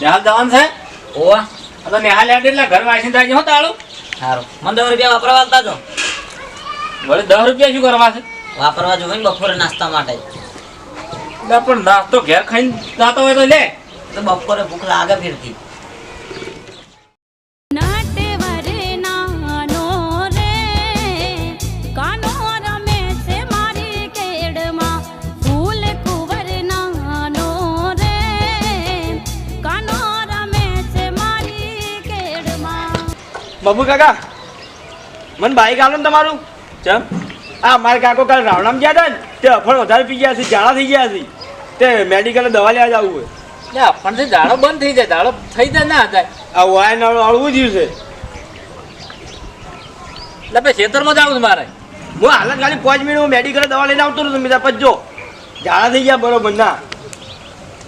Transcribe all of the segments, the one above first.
નેહાલ જવાનું છે ઓવા તો નેહાલ યાદ એટલે ઘર વાંચીને થાય હો તાળું? સારું. મને દસ રૂપિયા વાપરવા આલતા જો વળી દસ રૂપિયા શું કરવા છે? વાપરવા જોવે ને બપોરે નાસ્તા માટે. પણ નાસ્તો ઘેર ખાઈને જાતો હોય તો લે. તો બપોરે ભૂખ લાગે ફીરથી. બબુ કાકા મને બાઈક આલો ને તમારું. ચમ? આ મારા કાકો કાલ રાવણામ ગયા હતા ને તે અફળ વધારે પી ગયા છે ઝાડા થઈ ગયા છે. તે મેડિકલે દવા લેવા જવું હોય. ને આપણને દાડો બંધ થઈ જાય દાડો થઈ જાય ના થાય. આ વાય નળ અળવું જ્યું છે. એટલે ભાઈ ખેતરમાં જવું છે મારે. હું હાલત ખાલી પાંચ મિનિટ હું મેડિકલે દવા લઈને આવતો રહ્યો તમે પચજો ઝાડા થઈ ગયા બરોબર ના.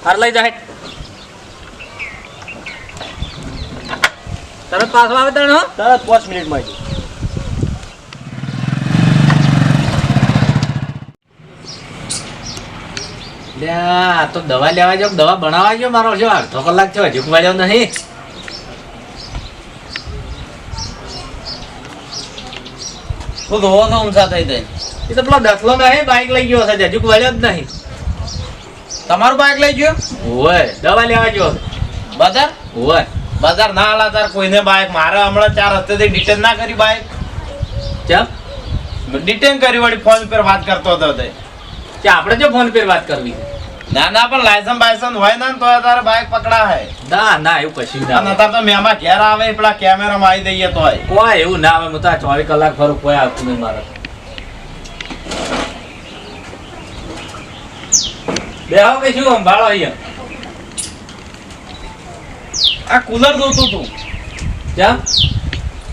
હાર લઈ જાય તરત પાછો આવે તણ તરત પાંચ મિનિટમાં જ લે આ તો દવા લેવા જાવ દવા બનાવવા ગયો મારો જો અડધો કલાક થયો હજુ વાળ્યો નહીં. તું ધોવો છો ઊંચા થઈ થઈ? એ તો પેલો દસલો નહીં બાઈક લઈ ગયો છે હજુ વાળ્યો જ નહીં. તમારું બાઈક લઈ ગયો? હોય દવા લેવા ગયો બજાર ઓય બજાર ના આલા તાર કોઈને બાઈક. મારે હમણાં ચાર હસ્તેથી ડિટેન ના કરી બાઈક. ચમ? ડિટેન કરી વળી ફોન પર વાત કરતો હતો તે. કે આપણે જો ફોન પર વાત કરવી? ના ના પણ લાયસન્સ બાયસન્સ હોય ને તો તારે બાઈક પકડા હે ના ના એવું કશું ના ના તાર તો મેમાં ઘેર આવે પેલા કેમેરામાં આવી દઈએ તોય. કોઈ એવું ના આવે હું તો ચોવીસ કલાક ફરું કોઈ આવતું નહીં મારે. બેહો કે શું સંભાળો અહીંયા? આ કુલર જોતું તું. જા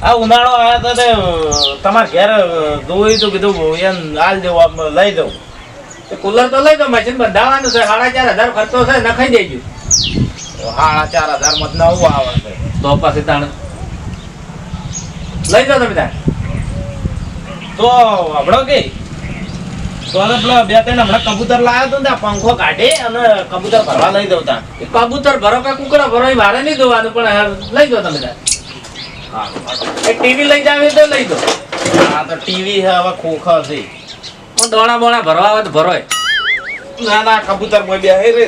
આ ઉનાળો આવ્યો તો તમારે ઘેર જોઈ તો કીધું એમ હાલ દેવું લઈ દઉં. કુલર તો લઈ દો મશીન બંધાવવાનું છે. સાડા ચાર હજાર ખર્ચો છે નખાઈ દેજો. સાડા ચાર હજારમાં નવું આવે છે તો પછી તાણ લઈ જાઓ તમે તાણ તો, હમણાં કે? તો હવે પેલા બે ત્રણ હમણાં કબૂતર લાવ્યો તો ને પંખો કાઢી અને કબૂતર ભરવા લઈ દઉં તા કબૂતર ભરો કે કુકરા ભરો મારે નહીં જોવાનું પણ લઈ દો તમે એ ટીવી લઈ જાવ તો લઈ દો હા તો ટીવી હવે ખોખો છે. પણ દોણા બોણા ભરવા આવે તો ભરોય. ના ના કબૂતરમાં બે રે.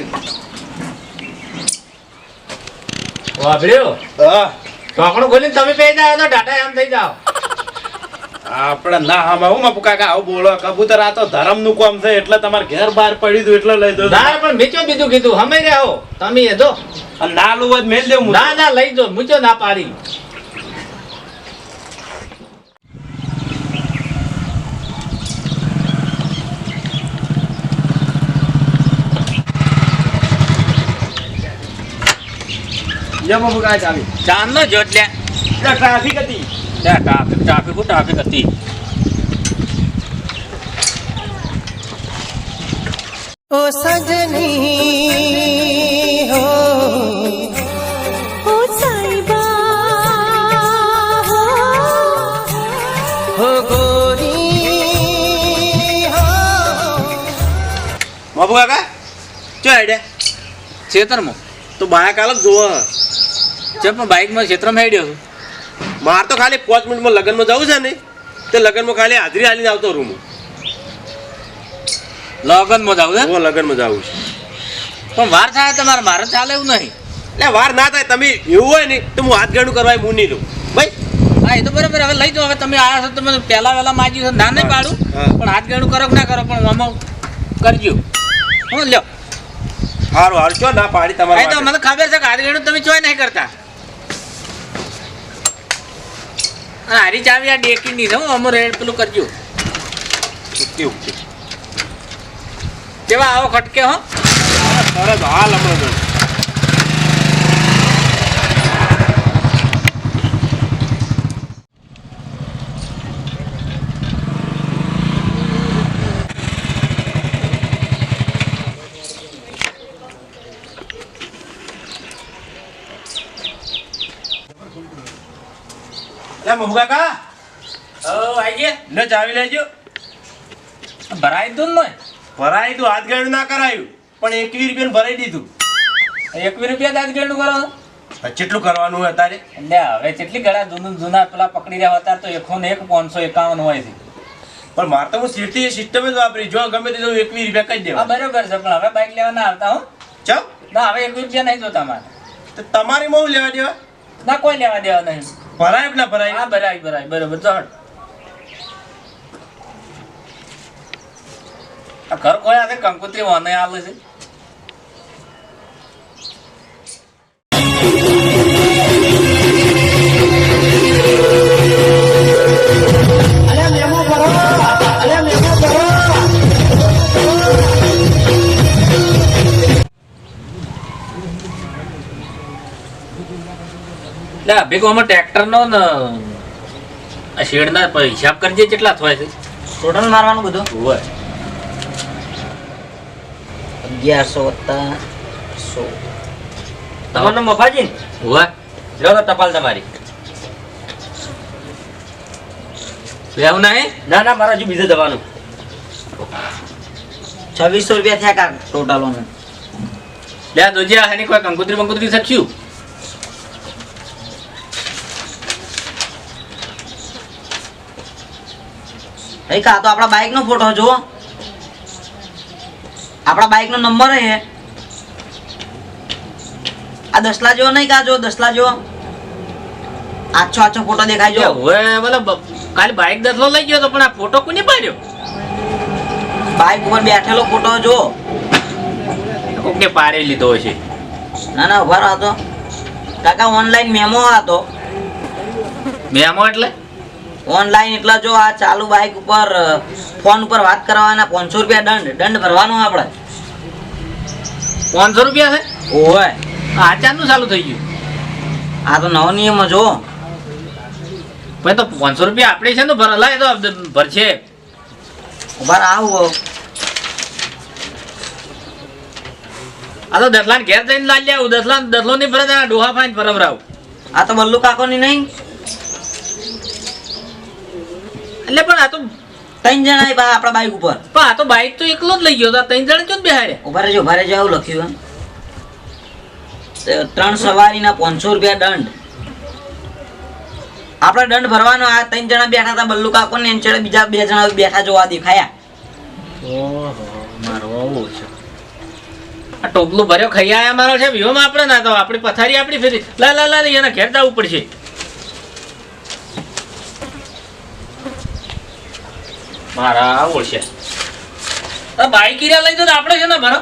વાભળ્યો હા. ઢોકણું ખોલીને તમે પે જાઓ તો ટાટા એમ થઈ જાઓ. આપણે ના હા હું મપુ કાકા આવું બોલો. કબૂતર આ તો ધરમનું કોમ છે એટલે તમારે ઘેર બહાર પડી દઉં એટલે લઈ દો ના પણ મીચો બીજું કીધું? હમે રહો તમે એ દો ના લુવ જ મેલ દેવું ના ના લઈ દો મૂચો ના પાડી. જમો મમ્મુ કાકા ચાવી. ચાંદ નો જોટ લે. ટ્રાફિક હતી. ત્યાં ટ્રાફિક ટ્રાફિક બહુ ટ્રાફિક હતી ઓ સજની હો બાબુ કાકા ચો હેડ્યા છેતરમાં તો બાયા કાલક જોવો છે પણ બાઇકમાં છેતરમાં હેડ્યો છું માર તો ખાલી પાંચ મિનિટમાં લગ્નમાં જવું છે ને તે લગ્નમાં ખાલી હાજરી હાલીને આવતો રૂમ લગનમાં જવું છે? લગ્નમાં જવું છે. પણ વાર થાય તમારે મારે ચાલે એવું નહીં. એટલે વાર ના થાય તમે એવું હોય ને તો હું હાથ ગણું કરવા હું નહીં લઉં. ભાઈ. હા એ તો બરાબર હવે લઈ જાઓ હવે તમે આવ્યા છો તમે પહેલા વહેલા માગ્યું છે ના નહીં પાડું. પણ હાથ ગણું કરો કે ના કરો પણ આમાં કરજો. હું લ્યો. સારું સારું ચો ના પાડી તમારે તો મને ખબર છે કે હાથ ગણું તમે ચોય નહીં કરતા અને હારી ચાવી આ ડેકી ની છે હું અમર રેડ પેલું કરજો. કેવું છે કેવા આવો ખટકે હો? સરસ હાલ હમણાં લે મહુ કાકા. ઓ આઈ ગયા? લે ચાવી લેજો ભરાઈ દઉં ને હાથ કરાયું. પણ એકવીસ રૂપિયા ભરાઈ દીધું. એકવી રૂપિયા કરો? કેટલું કરવાનું હોય તારે એટલે હવે કેટલી ઘણા જૂનું જૂના પેલા પકડી રહ્યા હતા તો એકસો ને એક પાંચસો એકાવન હોય છે. પણ મારે તો હું સીટથી સિસ્ટમ જ વાપરી. જો ગમે તે એકવીસ રૂપિયા કહી દેવા. બરોબર છે પણ હવે બાઇક લેવા ના આવતા હું. ચાલ ના હવે એકવી રૂપિયા નહીં જોતા મારે. તો તમારી બહુ લેવા દેવા? ના કોઈ લેવા દેવા નહીં. ભરાય ના ભરાય? હા બરાબર બરાબર બરોબર આ ઘર કોઈ છે કંકોત્રી વાને આવે છે? લે ભેગો અમે ટ્રેક્ટરનો ને શેડના હિસાબ કરજે કેટલા થાય છે? ટોટલ મારવાનું બધું? હોય. અગિયારસો વત્તા સો. તમારું મફાજી? હોય. લો તો ટપાલ તમારી. લેવું નહીં? ના ના મારા હજુ બીજે દવાનું. છવ્વીસો રૂપિયા થયા કા ટોટલ લે દોજી એની કોઈ કંકુત્રી બંકોત્રી શક્યું ભાઈ કા તો આપણા બાઇક નો ફોટો જુઓ. આપણા બાઇક નો નંબર હે. આ દસલા જેવો નહીં કા જો દસલા જેવો. આછો આછો ફોટો દેખાય જો હવે મતલબ કાલે બાઇક દસલો લઈ ગયો તો પણ આ ફોટો કોને પાડ્યો બાઇક ઉપર બેઠેલો ફોટો જો કોકે પાડી લીધો છે ના ના ઊભા રહો તો. કાકા ઓનલાઈન મેમો હતો મેમો એટલે? ઓનલાઈન એટલે જો આ ચાલુ બાઇક ઉપર ફોન ઉપર વાત કરવાના પાંચસો રૂપિયા દંડ. દંડ ભરવાનો આપણે. પાંચસો રૂપિયા છે ઓય. આ ચારનું ચાલુ થઈ ગયું? આ તો નવો નિયમ જો ભાઈ તો પાંચસો રૂપિયા આપણે છે ને ભર લાય તો ભરશે. ઊભા આવું. આ તો દસલાન ઘેર જઈને લાવી લે આવું દસલાન દસલો નહીં ભરે ડોહા ફાઈન પરવરાવ. આ તો બલ્લુ કાકોની નહીં. એટલે પણ આ તો ત્રણ જણા આયા આપણા બાઇક ઉપર. પણ આ તો બાઇક તો એકલો જ લઈ ગયો તો ત્રણ જણા ક્યાં બેહાડ્યા ઊભા રહેજો ઊભા રહેજો આવું લખ્યું એમ. ત્રણ સવારીના પાંચસો રૂપિયા દંડ. આપણે દંડ ભરવાનો આ ત્રણ જણા બેઠા હતા બલ્લુ કાકો ને એની ચડે બીજા બે જણા બેઠા જોવા દેખાયા મારો આવો છે. આ ટોપલું ભર્યો ખાઈ આયા મારો છે વિહોમાં આપણે ના તો આપણી પથારી આપણી ફેરી લા લા લા એના ઘેર જવું પડશે. મારા બાઈક ઈરા લઈ તો આપણે છે ને ભરો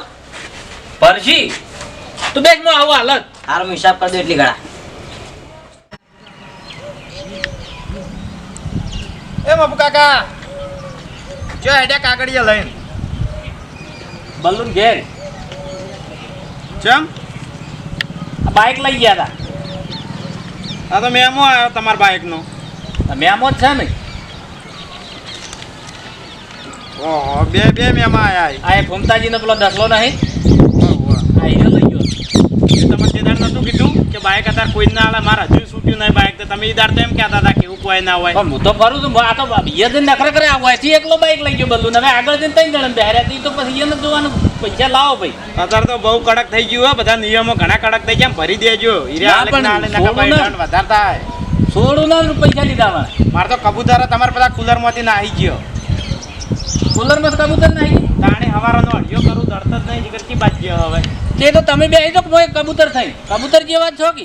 પરશી તું બેસમાં આવું હાલત હારો હિસાબ કરી દો એટલી ગળા. એ બાપુ કાકા જો હેડ્યા કાગળિયા લઈને. બલ્લુન ઘેર. ચમ આ બાઈક લઈ ગયા આ તો મેમો આવ્યો તમારા બાઇકનો હતા મેમો જ છે ને. ઓહો બે બે મેમાં આયા આ એ ફમતાજીનો પેલો દસલો નહીં? ઓહો. આ હીરો લઈ ગયો. તમે તે દાડ નતું કીધું કે બાઇક હતા કોઈ ના આલે મારા હજુ છૂટ્યું નહીં બાઇક તો તમે ઈ દાડ તો એમ કહેતા હતા કે એવું કોઈ ના હોય. હું તો ફરું છું આ તો બીજા દિન નખરે કરે આવું વયથી એકલો બાઈક લઈ ગયો બધું. હવે આગળ જઈને ત્રણ જણ બેહર્યા હતી તો પછી એને જોવાનું. પૈસા લાવો ભાઈ. અત્યારે તો બહુ કડક થઈ ગયું હોય બધા નિયમો ઘણા કડક થઈ ગયા ભરી દેજો. વધારતા સોળ ના પૈસા લીધા મારે. મારે તો કબૂતર તમારે પેલા કુલરમાંથી નાહી ગયો. કુલરમાં કબૂતર નહીં. તાણે હવારાનો અડિયો કરું દર્દ જ નહીં જીગર કી બાજ ગયો હવે? તે તો તમે બે તો મોય કબૂતર થઈ. કબૂતર જેવા છો કે?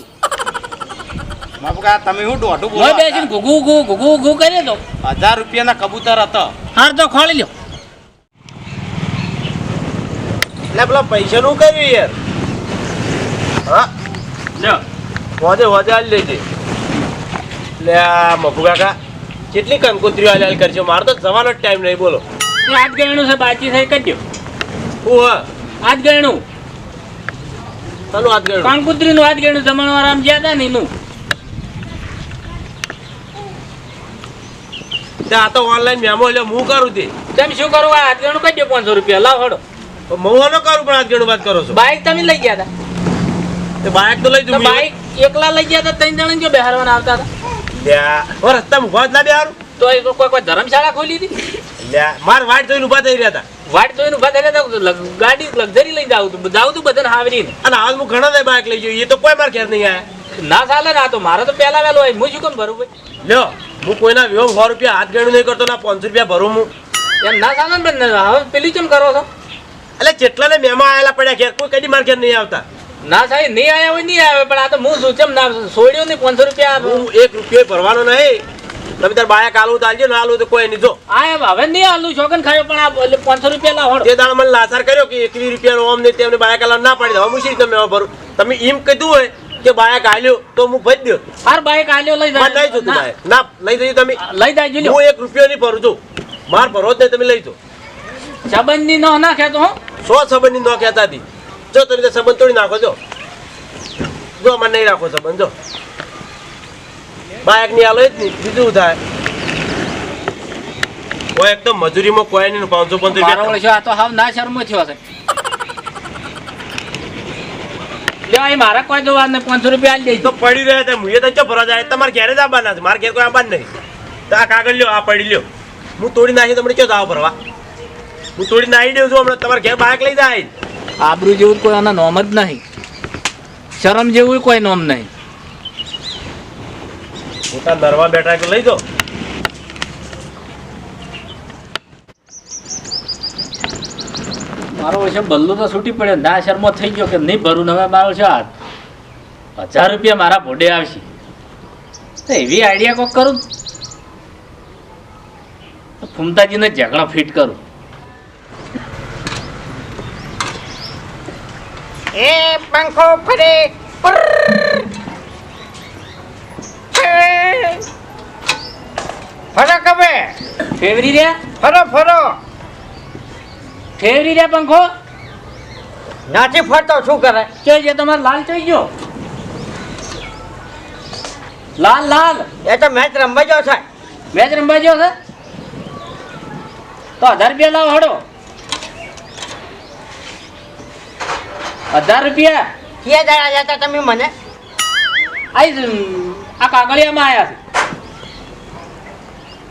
બાપુકા તમે હું ડોઢું બોલો? મોય બેસીને ઘુઘુ ઘુ ઘુઘુ ઘુ કરીએ તો હજાર રૂપિયાના કબૂતર હતો. હાર તો ખોલી લ્યો. એટલે પેલા પૈસા નું કર્યું યાર? હા? લ્યો. વાજે વાજે આલી લેજે. લે આ મફુ કાકા. કેટલી કંકોત્રીઓ હાલ કરજો? મારે તો જવાનો જ ટાઈમ નહીં બોલો. આજ ગયણું છે બાકી થઈ કરજો દો હું હા. આજ ગણું ચાલો આજ ગયો કાંકુત્રી નું આજ ગયણું જમણવાર આમ જ્યાં ને એનું. આ તો ઓનલાઈન મેમો એટલે હું કરું તે? તમે શું કરું? આ હાથ ગણું કહી દો પાંચસો રૂપિયા. લાવ હડો. હું ન કરું પણ હાથ ગણું વાત કરો છો? બાઈક તમે લઈ ગયા હતા. બાઈક બાઇક તો લઈ તો બાઈક એકલા લઈ ગયા હતા ત્રણ જણા જો બેહારવાના આવતા હતા? ઓ રસ્તા ઊભા જ ના બેહારું તો એ કોઈ કોઈ ધર્મશાળા ખોલી હતી? લ્યા માર વાટ જોઈને ઊભા થઈ રહ્યા હતા. વાટ જોઈને ઊભા થઈ રહ્યા હતા ગાડી લક્ઝરી લઈને જાઉં તું જાઉં તું બધાને હાવરી અને હાલ હું ઘણા બાઇક લઈ જઈએ એ તો કોઈ માર ઘેર નહીં આયા. ના ચાલે ના આ તો મારે તો પહેલા વહેલો હોય હું શું કેમ ભરું ભાઈ? લ્યો હું કોઈના વ્યવ સો રૂપિયા હાથ ગણું નહીં કરતો ના પાંચસો રૂપિયા ભરું હું. એમ ના ચાલે ને હવે પેલી કેમ કરો છો? એટલે જેટલા ને મહેમાન આવેલા પડ્યા ઘેર કોઈ કદી માર ઘેર નહીં આવતા. ના સાહેબ નહીં આવ્યા હોય નહીં આવે પણ આ તો હું શું ના છોડ્યો નહીં પાંચસો રૂપિયા હું એક રૂપિયો ભરવાનો નહીં. તમે તાર બાયા કાલું ના આલું તો કોઈ નહીં. જો. આ હવે નહીં આલું છોકન ખાયો પણ આ પાંચસો રૂપિયા લાવો તે મને લાચાર કર્યો કે એકવી રૂપિયાનો ઓમ નહીં તેમને બાયા કાલા ના પાડી દો. હું શી તમે ભરું. તમે એમ કીધું હોય કે બાયા કાલ્યો તો હું ભરી દો હાર બાયક આલ્યો લઈ જાય જોતું ના, લઈ જજો તમે. લઈ જાય હું એક રૂપિયો નહીં ભરું છું માર ભરો જ નહીં તમે લઈ જો સંબંધી નો ના તો હું. સો સંબંધની નો કહેતા હતી. જો તમે સંબંધ તોડી નાખો જો. જો મને નહીં રાખો સંબંધ જો. બાયકની આલો જ નહીં બીજું થાય? કોઈ એકદમ મજૂરીમાં કોઈ નહીં પાંચસો પાંચસો રૂપિયા આ તો હાવ ના શર્મો થયો છે. લ્યો મારા કોઈ જોવા નહીં પાંચસો રૂપિયા આલી તો પડી રહ્યા હતા મુએ તો ચો ભરવા જાય? તમારે ઘેરે જ આવવાના છે મારે ઘેર કોઈ આવવાનું નહીં. તો આ કાગળ લ્યો આ પડી લ્યો. હું તોડી નાખી તમને ક્યાં જાવ ભરવા? હું તોડી નાખી દઉં છું હમણાં તમારે ઘેર બાઇક લઈ જાય. આબરૂ જેવું કોઈ આના નોમ જ નહીં. શરમ જેવું કોઈ નોમ નહીં. પોતા દરવા બેઠા કે લઈ દો મારો છે બલ્લું તો છૂટી પડે ના શર્મો થઈ ગયો કે નહીં ભરું હવે મારો છે હાથ. હજાર રૂપિયા મારા ભોડે આવશે. તો એવી આઈડિયા કોક કરું? તો ફૂમતાજીને ઝઘડો ફિટ કરું. એ પંખો ફરે. ફરો કબે ફેવરી રે ફરો ફરો. ફેવરી રે પંખો? નાથી ફરતો શું કરે? કે જે તમારે લાલ ચોઈ ગયો. લાલ લાલ. એ તો મેચ રમવા જો છે. મેચ રમવા ગયો છે? તો હજાર રૂપિયા લાવો હડો. હજાર રૂપિયા? ક્યાં દાડા હતા તમે મને? આઈ આ કાગળિયામાં આવ્યા છે.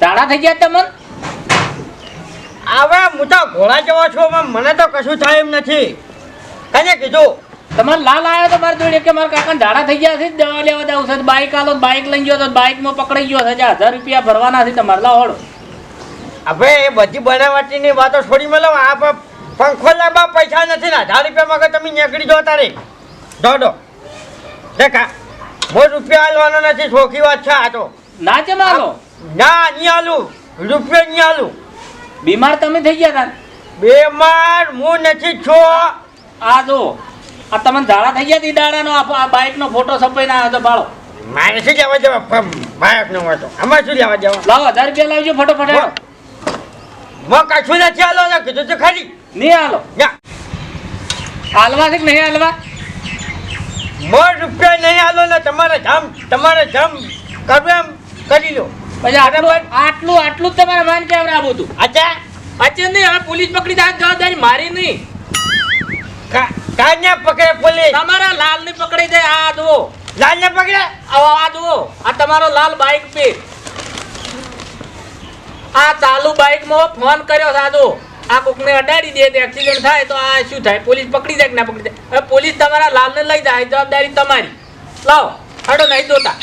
તાળા થઈ ગયા તમને? હવે હું તો ઘોડા જેવો છું મને તો કશું થાય એમ નથી. કને કીધું? તમારે લાલ આવ્યો તો મારી જોડે કે મારા કાકા ઝાડા થઈ ગયા છે? દવા લેવા જવું છે બાઇક આલો બાઇક લઈ ગયો તો બાઇકમાં પકડાઈ ગયો છે. હજાર રૂપિયા ભરવાના છે તમારે. લાવડો હડો હવે એ બધી બનાવટીની વાતો છોડી મેળવો આ પંખો લાવવા પૈસા નથી ને હજાર રૂપિયા માંગે તમે નીકળી જો તારે. દોડો દેખા બહુ રૂપિયા આલવાનો નથી શોખી વાત છે આ તો. ના છે મારો ના નહીં આલું. રૂપિયા નહીં આલું. બીમાર તમે થઈ ગયા હતા બીમાર હું નથી છો. આ જો આ તમને ઝાડા થઈ ગયા તી દાડાનો આ બાઇકનો ફોટો છપાઈને ના તો બાળો મારે શું લેવા જવા? બાયક નો વાતો આમાં શું લેવા જવા? લાવો હજાર રૂપિયા લાવજો ફટોફટ. હું કશું નથી આલો ને કીધું તો ખરી નહીં હાલો. હાલવા છે કે નહીં હાલવા? મો રૂપિયા નહીં હાલો ને તમારે ધમ તમારે ધમ કરવું એમ કરી લો. પછી આટલું આટલું આટલું જ તમારે માન કેમ આ બધું? અચ્છા. અચ્છા નહીં હવે પોલીસ પકડી જાય જવાબદારી મારી નહીં. કાન્યા પકડે પોલીસ. તમારા લાલ ને પકડી જાય આ દો લાલ ને પકડે આ દો આ તમારો લાલ બાઇક પે આ ચાલુ બાઇકમાં ફોન કર્યો સાદો આ કોકને અડાડી દે તો એક્સિડન્ટ થાય તો આ શું થાય? પોલીસ પકડી જાય કે ના પકડી જાય? હવે પોલીસ તમારા લાલને લઈ જાય જવાબદારી તમારી. લાવો હડો નહીં જોતા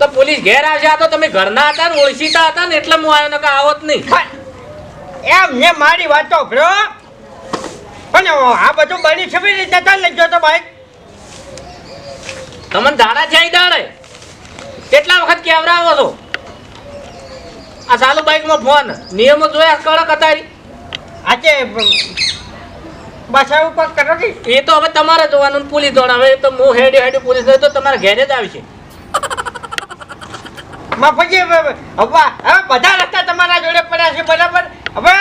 તો પોલીસ ઘેર આવશે આ તો તમે ઘરના હતા ને ઓળખીતા હતા ને એટલે હું આવ્યો કે આવત નહીં. એમ ને મારી વાત તો અને પણ આ બધું બની છે રીતે લઈ ગયો તો ભાઈ તમને ધારા છે દાડે? કેટલા વખત કેવરાવો છો? આ ચાલુ બાઇકમાં ફોન. નિયમો જોયા કડક અતારી આજે બસા ઉપર કરો એ તો હવે તમારે જોવાનું પોલીસ એ તો હું હેડ્યો હેડ્યો પોલીસ હોય તો તમારા ઘેરે જ આવશે મફજી હવે બધા રસ્તા તમારા જોડે પડ્યા છે બરાબર? હવે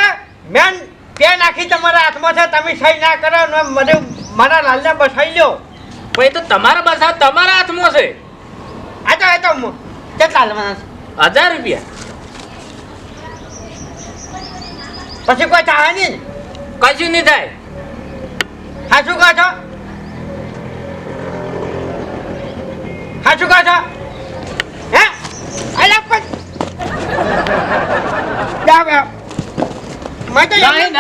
મેન પેન આખી તમારા હાથમાં છે તમે સહી ના કરો ને મને મારા લાલને બસાઈ લ્યો. પણ એ તો તમારા બસાવ તમારા હાથમાં છે. આ તો એ તો કેટલા હજાર રૂપિયા. પછી કોઈ થાય નહીં કશું નહીં થાય. હા શું કહો છો? હા શું કહો છો? હે? અલા પણ આ માટે નહીં નહીં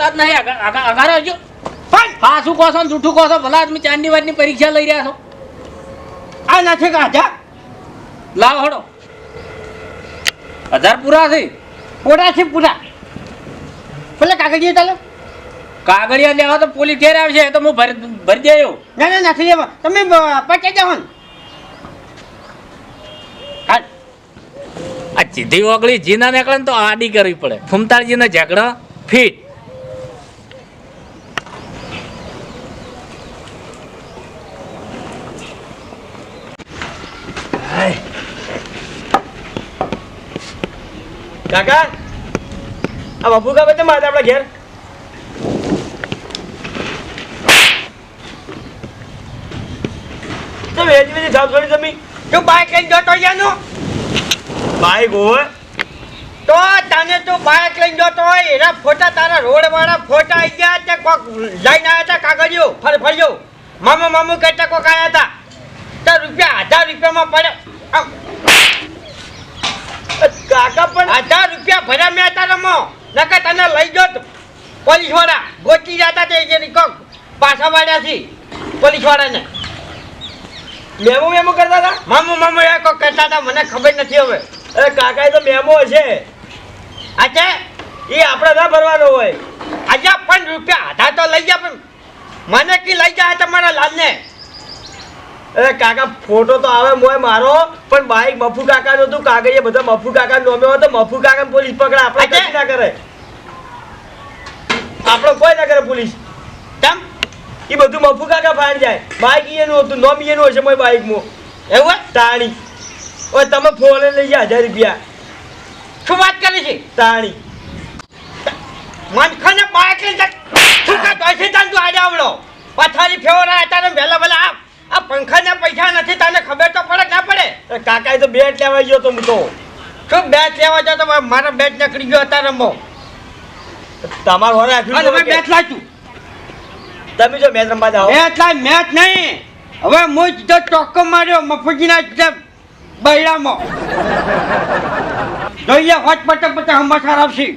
જ નહીં. આગા- આગા- અગારો હજુ પણ હા શું કહો છો ને? જૂઠું કહો છો? ભલા આદમી ચાંદી વાતની પરીક્ષા લઈ રહ્યા છો. આ નથી કાઢ્યા લાવ હડો. હજાર પૂરા છે. પૂરા છે પૂરા. પેલા કાગળિયા ચાલો. કાગળિયા લેવા તો પોલીસ ઘેર આવશે એ તો હું ભરી ભરી દેયો. ના ના નથી લેવા તમે પચાઈ જાઓ. આ ચીધી ઓગળી જીના નીકળે ને તો આડી કરવી પડે. ફૂમતાળજીનો ઝઘડો ફીટ. કાકા? આ બાપુ કાપે બતે મારે આપણા ઘેર? તો વેજી વેજી સાફ છોડી તમે તું બાઈક લઈને જતો યાનો બાઈક હોય તો તને તું બાઈક લઈને જતો હોય. એના ફોટા તારા રોડ વાળા ફોટા આવી ગયા તે કોક લઈને આવ્યા હતા કાગળિયો. ફર ફર્યો. મામા મામુ કહેતા કોક આવ્યા હતા. તો રૂપિયા હજાર રૂપિયામાં પડે. આમ, કાકા પણ હજાર રૂપિયા ભર્યા મેં તારામાં. નકર તને લઈ જો પોલીસવાળા ગોચી જતા તે જેની કોક પાછા વાળ્યા છે પોલીસ વાળાને મેમો મેમો કરતા હતા? મામો મામો એ કોક કરતા હતા મને ખબર નથી હવે. અરે કાકા તો મેમો હશે. અચ્છા એ આપણે ના ભરવાનો હોય. આજે પણ રૂપિયા હતા તો લઈ જા પણ મને કી લઈ જાય તમારા લાલને? અરે કાકા ફોટો તો આવે મોય મારો પણ બાઈક મફુ કાકા નું હતું કાગળીએ બધા મફુ કાકા નોમે હોય તો મફુ કાકા પોલીસ પકડે આપણે કઈ ના કરે. આપણો કોઈ ના કરે પોલીસ. કેમ? એ બધું મફુ કાકા ફાઈન જાય. બાઈક એનું હતું નોમ એનું હશે મોય બાઈક મો એવું? તાણી. ઓય તમે ફોને લઈ જાય હજાર રૂપિયા. શું વાત કરી છે? તાણી. મનખને બાઈક લઈ જાય શું કા દોશી તાન તું આડે આવડો. પથારી ફેવરા હતા ને ભેલા ભેલા આ આ પંખાના પૈસા નથી તને ખબર તો પડે ના પડે? કાકા તો બેટ લેવા ગયો તો હું તો. શું બેટ લેવા જતો તો? મારા બેટ નીકળી ગયો હતા રમો. તમારું હોરે આપ્યું અને તો હવે કે- બેચ લાવ્યું તમે જો મેચ રમવા જાઓ. મેચ લાય મેચ નહીં. હવે હું સીધો ચોક્કો માર્યો મફુજીના બૈરામાં. જોઈએ હોટ પટે પટે હંમેશા આવશે.